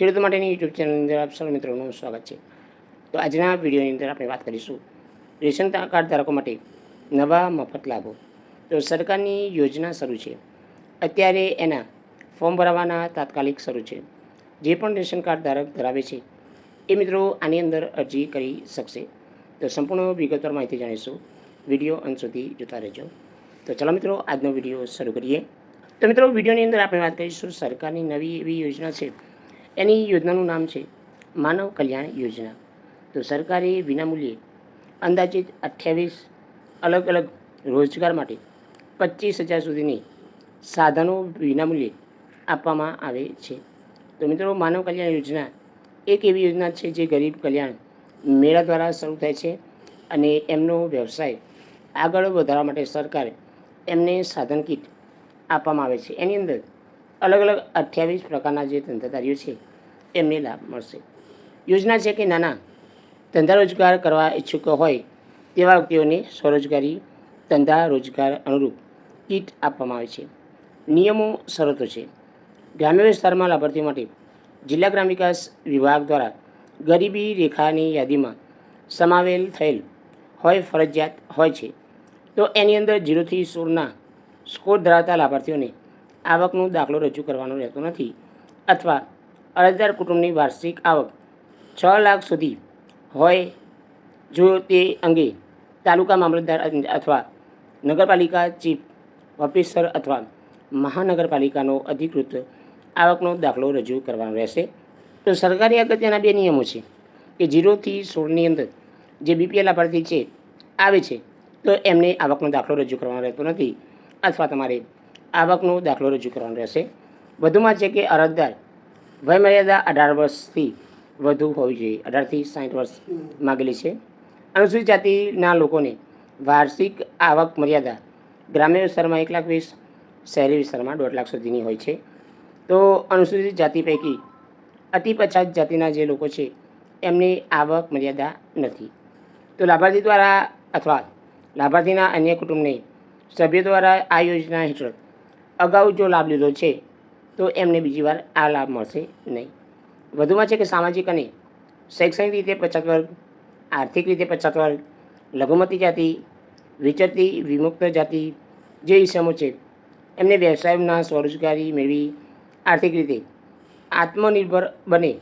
ખેડૂતો માટેની યુટ્યુબ ચેનલની અંદર આપ સૌ મિત્રોનું સ્વાગત છે. તો આજના વિડીયોની અંદર આપણે વાત કરીશું રેશન કાર્ડ ધારકો માટે નવા મફત લાભો. તો સરકારની યોજના શરૂ છે. અત્યારે એના ફોર્મ ભરાવાના તાત્કાલિક શરૂ છે. જે પણ રેશન કાર્ડ ધારક ધરાવે છે, એ મિત્રો આની અંદર અરજી કરી શકશે. તો સંપૂર્ણ વિગતવાર માહિતી જાણીશું. વીડિયો અંત સુધી જોતા રહેજો. તો ચલો મિત્રો, આજનો વીડિયો શરૂ કરીએ. તો મિત્રો, વિડીયોની અંદર આપણે વાત કરીશું સરકારની નવી એવી યોજના છે. એની યોજનાનું નામ છે માનવ કલ્યાણ યોજના. તો સરકારે વિનામૂલ્યે અંદાજિત અઠ્યાવીસ અલગ અલગ રોજગાર માટે પચીસ હજાર સુધીની સાધનો વિનામૂલ્યે આપવામાં આવે છે. તો મિત્રો, માનવ કલ્યાણ યોજના એક એવી યોજના છે જે ગરીબ કલ્યાણ મેળા દ્વારા શરૂ થાય છે અને એમનો વ્યવસાય આગળ વધારવા માટે સરકાર એમને સાધન કીટ આપવામાં આવે છે. એની અંદર અલગ અલગ અઠ્યાવીસ પ્રકારના જે તંત્રધારીઓ છે એમને લાભ મળશે. યોજના છે કે નાના ધંધા રોજગાર કરવા ઈચ્છુક હોય તેવા વ્યક્તિઓને સ્વરોજગારી, ધંધા રોજગાર અનુરૂપ કીટ આપવામાં આવે છે. નિયમો શરતો છે. ગ્રામ્ય વિસ્તારમાં લાભાર્થીઓ માટે જિલ્લા ગ્રામ વિકાસ વિભાગ દ્વારા ગરીબી રેખાની યાદીમાં સમાવેલ થયેલ હોય ફરજિયાત હોય છે. તો એની અંદર જીરોથી સોળના સ્કોર ધરાવતા લાભાર્થીઓને આવકનો દાખલો રજૂ કરવાનો રહેતો નથી અથવા અરજદાર કુટુંબની વાર્ષિક આવક છ લાખ સુધી હોય જો તે અંગે તાલુકા મામલતદાર અથવા નગરપાલિકા ચીફ ઓફિસર અથવા મહાનગરપાલિકાનો અધિકૃત આવકનો દાખલો રજૂ કરવાનો રહેશે. તો સરકારી અગત્યના બે નિયમો છે કે જીરોથી સોળની અંદર જે બીપીએલ લાભાર્થી છે, આવે છે, તો એમને આવકનો દાખલો રજૂ કરવાનો રહેતો નથી અથવા તમારે આવકનો દાખલો રજૂ કરવાનો રહેશે. વધુમાં છે કે અરજદાર વયમર્યાદા અઢાર વર્ષથી વધુ હોવી જોઈએ. અઢારથી સાઠ વર્ષ માગેલી છે. અનુસૂચિત જાતિના લોકોને વાર્ષિક આવક મર્યાદા ગ્રામ્ય વિસ્તારમાં એક લાખ વીસ શહેરી વિસ્તારમાં દોઢ લાખ સુધીની હોય છે. તો અનુસૂચિત જાતિ પૈકી અતિ પછાત જાતિના જે લોકો છે એમની આવક મર્યાદા નથી. તો લાભાર્થી દ્વારા અથવા લાભાર્થીના અન્ય કુટુંબને સભ્યો દ્વારા આ યોજના હેઠળ અગાઉ જો લાભ લીધો છે તો એમને બીજી વાર આ લાભ મળશે નહીં. વધુમાં છે કે સામાજિક અને શૈક્ષણિક રીતે પછાત વર્ગ, આર્થિક રીતે પછાત વર્ગ, લઘુમતી જાતિ, વિચરતી, વિમુક્ત જાતિ જે ઇસમો છે, એમને વ્યવસાયના સ્વરોજગારી મેળવી આર્થિક રીતે આત્મનિર્ભર બને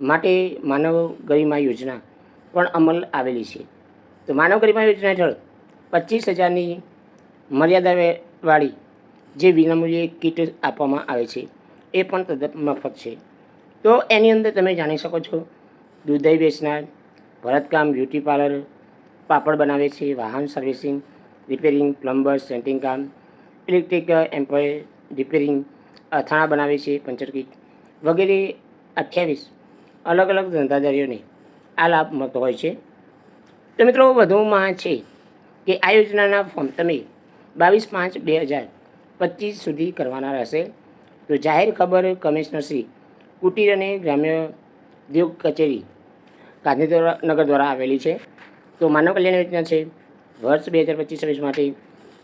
માટે માનવ ગરિમા યોજના પણ અમલ આવેલી છે. તો માનવ ગરિમા યોજના હેઠળ પચીસ હજારની મર્યાદાવાળી જે વિનામૂલ્યે કીટ આપવામાં આવે છે, એ પણ તદ્દન મફત છે. તો એની અંદર તમે જાણી શકો છો, દૂધઈ વેચનાર, ભરતકામ બ્યુટી પાર્લર, પાપડ બનાવે છે, વાહન સર્વિસિંગ, રિપેરિંગ, પ્લમ્બર, સેન્ટિંગ કામ, ઇલેક્ટ્રિક એમ્પ્લોય રિપેરિંગ, અથાણા બનાવે છે, પંચર કીટ વગેરે અઠ્યાવીસ અલગ અલગ ધંધાદારીઓને આ લાભ મળતો હોય છે. તો મિત્રો વધુમાં છે કે આ યોજનાના ફોર્મ તમે બાવીસ પાંચ બે હજાર પચીસ સુધી કરવાના રહેશે. તો જાહેર ખબર કમિશનરશ્રી કુટીર અને ગ્રામ્ય ઉદ્યોગ કચેરી ગાંધીનગર દ્વારા આવેલી છે. તો માનવ કલ્યાણ યોજના છે. વર્ષ બે હજાર પચીસ છવ્વીસ માટે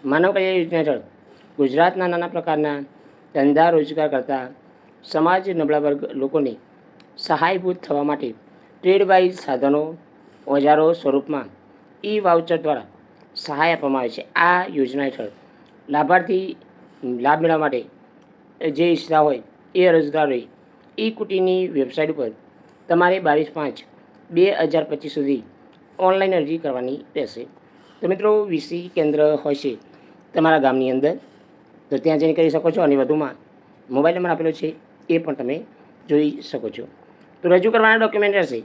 માનવ કલ્યાણ યોજના હેઠળ ગુજરાતના નાના પ્રકારના ધંધા રોજગાર કરતા સમાજ નબળા વર્ગ લોકોને સહાયભૂત થવા માટે ટ્રેડ વાઇઝ સાધનો ઓજારો સ્વરૂપમાં ઈ વાઉચર દ્વારા સહાય આપવામાં આવે છે. આ યોજના હેઠળ લાભાર્થી લાભ મેળવવા માટે જે ઈચ્છતા હોય, એ અરજદારોએ ઈ કુટીની વેબસાઇટ ઉપર તમારે બાવીસ પાંચ બે હજાર પચીસ સુધી ઓનલાઈન અરજી કરવાની રહેશે. તો મિત્રો, વીસી કેન્દ્ર હોય છે તમારા ગામની અંદર, તો ત્યાં જઈને કરી શકો છો અને વધુમાં મોબાઈલ નંબર આપેલો છે, એ પણ તમે જોઈ શકો છો. તો રજૂ કરવાના ડોક્યુમેન્ટ રહેશે.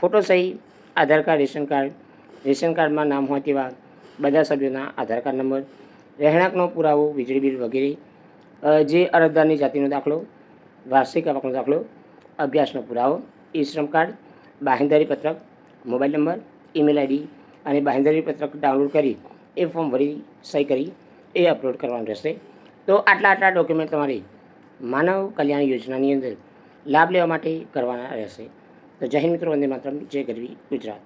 ફોટો સહી, Aadhaar card, ration card. Ration કાર્ડમાં નામ હોય તેવા બધા સભ્યોના આધાર કાર્ડ નંબર રહેણાંકનો પુરાવો, વીજળી બિલ વગેરે જે અરજદારની જાતિનો દાખલો, વાર્ષિક આવકનો દાખલો, અભ્યાસનો પુરાવો, ઈ શ્રમ કાર્ડ, બાહેંધારી પત્રક, મોબાઈલ નંબર, ઈમેલ આઈડી અને બાહેંધારી પત્રક ડાઉનલોડ કરી એ ફોર્મ ભરી, સહી કરી એ અપલોડ કરવાનું રહેશે. તો આટલા આટલા ડોક્યુમેન્ટ તમારે માનવ કલ્યાણ યોજનાની અંદર લાભ લેવા માટે કરવાના રહેશે. તો જય મિત્રો, વંદે માત્ર જય ગરવી ગુજરાત.